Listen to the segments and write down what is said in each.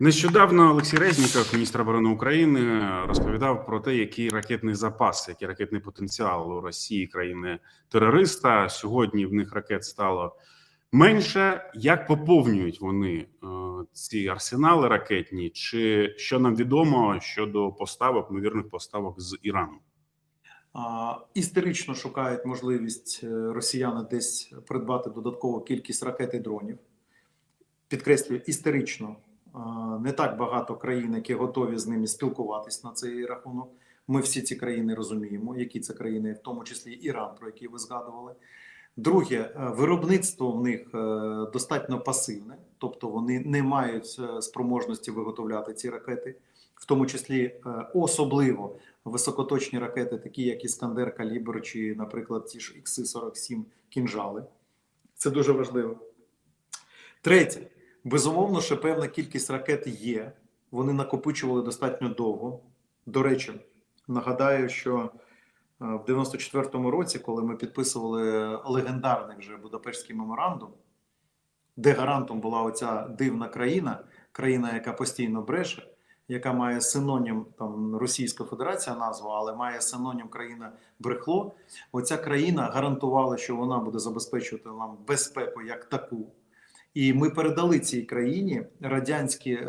Нещодавно Олексій Резніков, міністр оборони України, розповідав про те, який ракетний запас, який ракетний потенціал у Росії країни терориста. Сьогодні в них ракет стало менше. Як поповнюють вони е, ці арсенали ракетні? Чи що нам відомо щодо поставок, ймовірних поставок з Ірану? А, Історично шукають можливість е, росіяни десь придбати додаткову кількість ракет і дронів. Підкреслюю, історично а, не так багато країн, які готові з ними спілкуватись на цей рахунок. Ми всі ці країни розуміємо, які це країни, в тому числі Іран, про який ви згадували. Друге, е, виробництво в них е, достатньо пасивне, тобто вони не мають е, спроможності виготовляти ці ракети, в тому числі особливо високоточні ракети, такі як Іскандер, Калібр чи, наприклад, ті ж Ікси-47 кінжали. Це дуже важливо. Третє, безумовно, що певна кількість ракет є. Вони накопичували достатньо довго. До речі, нагадаю, що е, в 94-му році, коли ми підписували легендарний вже Будапештський меморандум, де гарантом була оця дивна країна, країна, яка постійно бреше, яка має синонім там Російська Федерація назву, але має синонім країна брехло. Оця країна гарантувала, що вона буде забезпечувати нам безпеку як таку. І ми передали цій країні радянські е,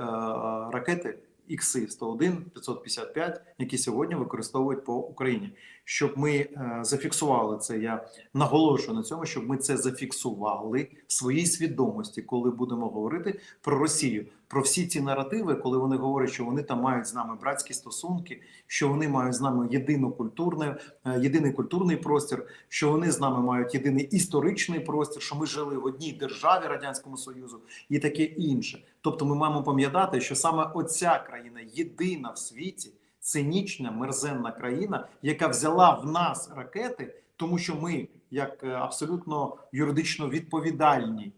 ракети ікси 101 555, які сьогодні використовують по Україні. Щоб ми е, зафіксували це, я наголошую на цьому, щоб ми це зафіксували в своїй свідомості, коли будемо говорити про Росію, про всі ці наративи, коли вони говорять, що вони там мають з нами братські стосунки, що вони мають з нами єдину культурне, е, єдиний культурний простір, що вони з нами мають єдиний історичний простір, що ми жили в одній державі радянському союзу і таке інше. Тобто, ми маємо пам'ятати, що саме оця країна єдина в світі, цинічна мерзенна країна, яка взяла в нас ракети, тому що ми, як е, абсолютно юридично відповідальні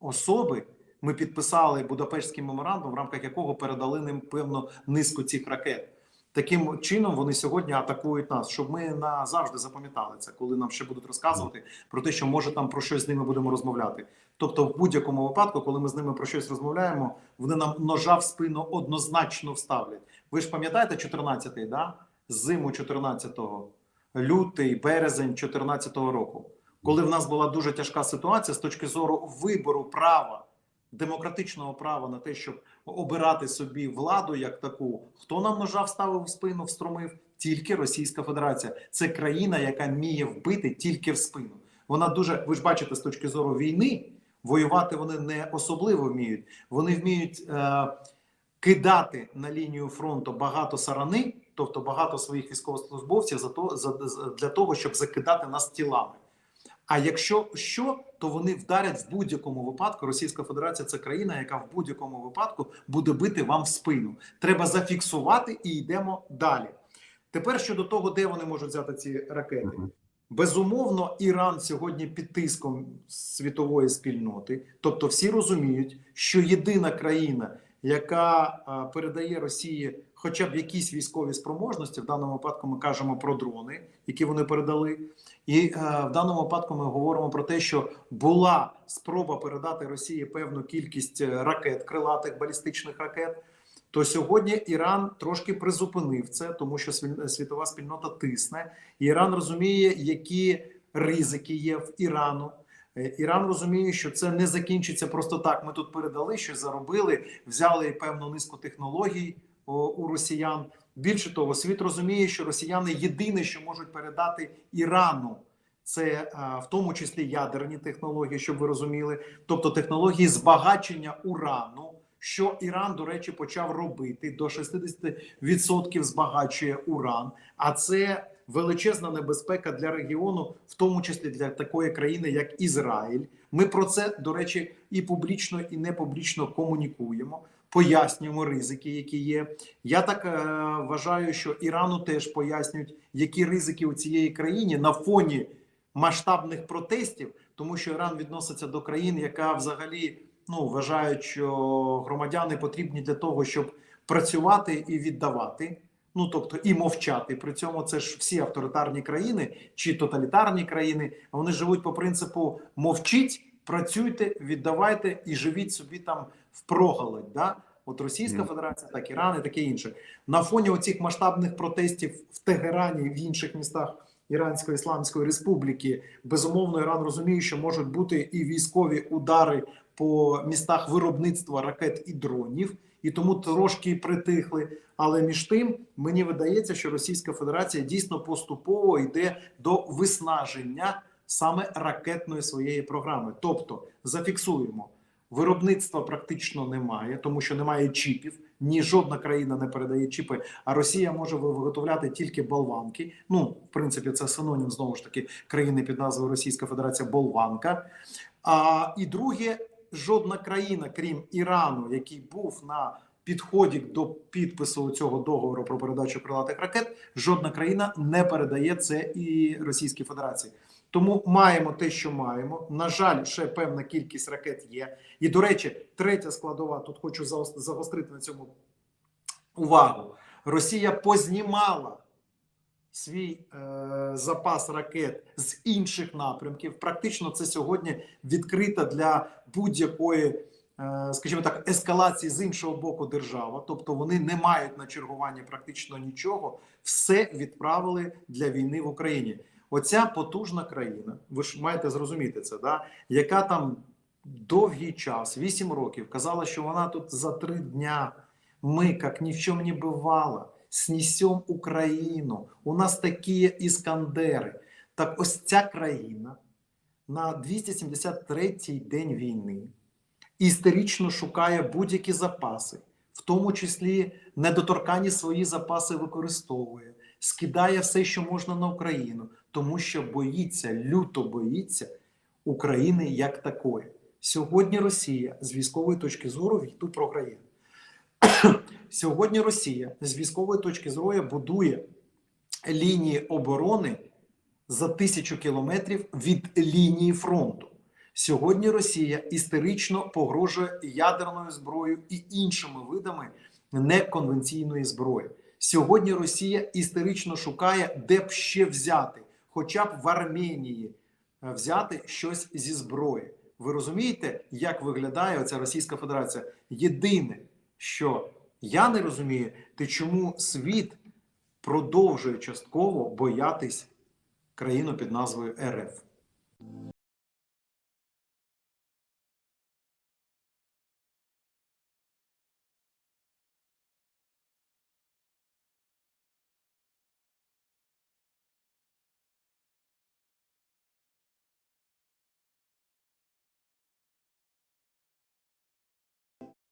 особи, ми підписали Будапештський меморандум, в рамках якого передали ним певну низку цих ракет. Таким чином вони сьогодні атакують нас, щоб ми назавжди запам'ятали це, коли нам ще будуть розказувати про те, що може там про щось з ними будемо розмовляти. Тобто, в будь-якому випадку, коли ми з ними про щось розмовляємо, вони нам ножа в спину однозначно вставлять. Ви ж пам'ятаєте 14-й, да? зиму 14-го, лютий, березень 14-го року, коли в нас була дуже тяжка ситуація з точки зору вибору права, демократичного права на те, щоб обирати собі владу як таку, хто нам ножа вставив в спину, встромив? Тільки Російська Федерація. Це країна, яка вміє вбити тільки в спину. Вона дуже, ви ж бачите, з точки зору війни, воювати вони не особливо вміють. Вони вміють е, кидати на лінію фронту багато сарани, тобто багато своїх військовослужбовців за то, за, для того, щоб закидати нас тілами. А якщо що, то вони вдарять в будь-якому випадку. Російська Федерація це країна, яка в будь-якому випадку буде бити вам в спину. Треба зафіксувати і йдемо далі. Тепер щодо того, де вони можуть взяти ці ракети. Безумовно, Іран сьогодні під тиском світової спільноти, тобто всі розуміють, що єдина країна, яка передає Росії хоча б якісь військові спроможності, в даному випадку ми кажемо про дрони, які вони передали, і а, в даному випадку ми говоримо про те, що була спроба передати Росії певну кількість е, ракет, крилатих балістичних ракет. То сьогодні Іран трошки призупинив це, тому що світова спільнота тисне. І Іран розуміє, які ризики є в Ірану. Е, Іран розуміє, що це не закінчиться просто так. Ми тут передали щось заробили, взяли певну низку технологій у росіян. Більше того, світ розуміє, що росіяни єдине, що можуть передати Ірану. Це в тому числі ядерні технології, щоб ви розуміли, тобто технології збагачення урану, що Іран, до речі, почав робити до 60% збагачує уран. А це величезна небезпека для регіону, в тому числі для такої країни, як Ізраїль. Ми про це, до речі, і публічно, і не публічно комунікуємо. Пояснюємо ризики, які є. Я так е, вважаю, що Ірану теж пояснюють, які ризики у цієї країні на фоні масштабних протестів, тому що Іран відноситься до країн, яка взагалі ну вважають, що громадяни потрібні для того, щоб працювати і віддавати. Ну тобто і мовчати. При цьому це ж всі авторитарні країни чи тоталітарні країни. Вони живуть по принципу мовчіть, працюйте, віддавайте і живіть собі там впроголодь. Да? От Російська Федерація, так Іран і таке інше. На фоні оцих масштабних протестів в Тегерані і в інших містах Іранської Ісламської Республіки, безумовно, Іран розуміє, що можуть бути і військові удари по містах виробництва ракет і дронів, і тому трошки притихли. Але між тим мені видається, що Російська Федерація дійсно поступово йде до виснаження саме ракетної своєї програми. Тобто зафіксуємо. Виробництва практично немає, тому що немає чіпів. Ні жодна країна не передає чіпи, а Росія може виготовляти тільки болванки. Ну, в принципі, це синонім знову ж таки країни під назвою Російська Федерація Болванка. А і друге, жодна країна, крім Ірану, який був на підході до підпису цього договору про передачу крилатих ракет, жодна країна не передає це і Російській Федерації. Тому маємо те, що маємо. На жаль, ще певна кількість ракет є. І до речі, третя складова. Тут хочу загострити на цьому увагу. Росія познімала свій е, запас ракет з інших напрямків. Практично це сьогодні відкрита для будь-якої, е, скажімо так, ескалації з іншого боку держава. Тобто вони не мають на чергуванні практично нічого. Все відправили для війни в Україні. Оця потужна країна, ви ж маєте зрозуміти це, да? яка там довгий час, 8 років, казала, що вона тут за три дня. Мы, как ни в чем не бывало, снесем Україну. У нас такі іскандери. Так ось ця країна на 273-й день війни історично шукає будь-які запаси, в тому числі недоторкані свої запаси використовує, скидає все, що можна на Україну, тому що боїться, люто боїться України як такої. Сьогодні Росія з військової точки зору війну програє. Сьогодні Росія з військової точки зору будує лінії оборони за тисячу кілометрів від лінії фронту. Сьогодні Росія істерично погрожує ядерною зброєю і іншими видами неконвенційної зброї. Сьогодні Росія істерично шукає, де б ще взяти, хоча б в Арменії е, взяти щось зі зброї. Ви розумієте, як виглядає оця Російська Федерація? Єдине, що я не розумію, ти чому світ продовжує частково боятись країну під назвою РФ.